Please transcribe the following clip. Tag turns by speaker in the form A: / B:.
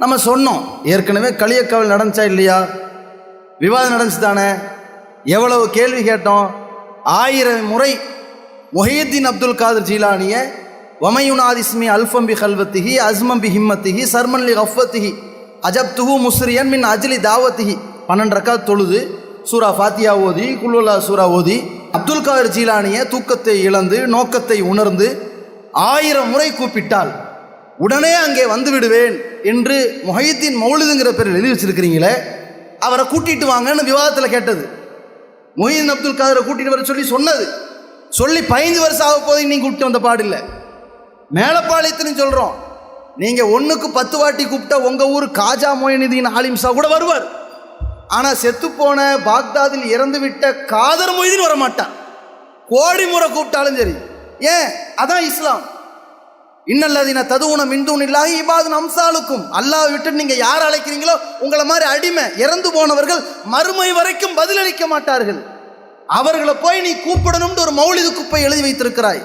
A: நம்ம சொன்னோம். ஏற்கனவே களியக்காவல் நடந்துச்சா இல்லையா? விவாதம் நடந்துச்சு தானே எவ்வளவு கேள்வி கேட்டோம். ஆயிரம் முறை மொஹியுத்தீன் அப்துல் காதர் ஜீலானிய வமையுனாதிஸ்மி அல்ஃபம்பி ஹல்வத்திஹி அஸ்மம்பி ஹிம்மத்திஹி சர்மன்லி அஜப்துஹு முஸ்ரியன் மின் அஜ்லி தாவத்திஹி. பன்னெண்டு ரக்கா தொழுது சூரா ஃபாத்தியா ஓதி குல்லுல்லா சூரா ஓதி அப்துல் காதர் ஜீலானிய தூக்கத்தை இழந்து நோக்கத்தை உணர்ந்து ஆயிரம் முறை கூப்பிட்டாள். உடனே அங்கே வந்து விடுவேன் என்று முஹைத்தீன் மௌலிதுங்கிற பேர் எழுதி வச்சிருக்கிறீங்களே அவரை கூட்டிட்டு வாங்கன்னு விவாதத்தில் கேட்டது. மொஹிதீன் அப்துல் காதரை கூட்டிட்டு வர சொல்லி சொன்னது. சொல்லி பதினஞ்சு வருஷம் ஆக போது நீங்கள் கூப்பிட்டு வந்த பாடில்லை மேலப்பாளையத்துன்னு சொல்கிறோம் நீங்கள் ஒன்றுக்கு பத்து வாட்டி கூப்பிட்டா உங்கள் ஊர் காஜா மொயினுதீன் ஆலிம்சா கூட வருவார். ஆனால் செத்துப்போன பாக்தாதில் இறந்து விட்ட காதர் மொய்தீன் வர மாட்டான் கோடி முறை கூப்பிட்டாலும் சரி. ஏன்? அதான் இஸ்லாம். இன்னல்லதின ததுவுன மின்தூன் இல்லாஹி இபாதுன் அம்சாலுக்கும். அல்லாஹ் விட்டு நீங்கள் யார் அழைக்கிறீங்களோ உங்களை மாதிரி அடிமை இறந்து போனவர்கள் மறுமை வரைக்கும் பதிலளிக்க மாட்டார்கள். அவர்களை போய் நீ கூப்பிடணும்னு ஒரு மௌலிது குப்பை எழுதி வைத்திருக்கிறாய்.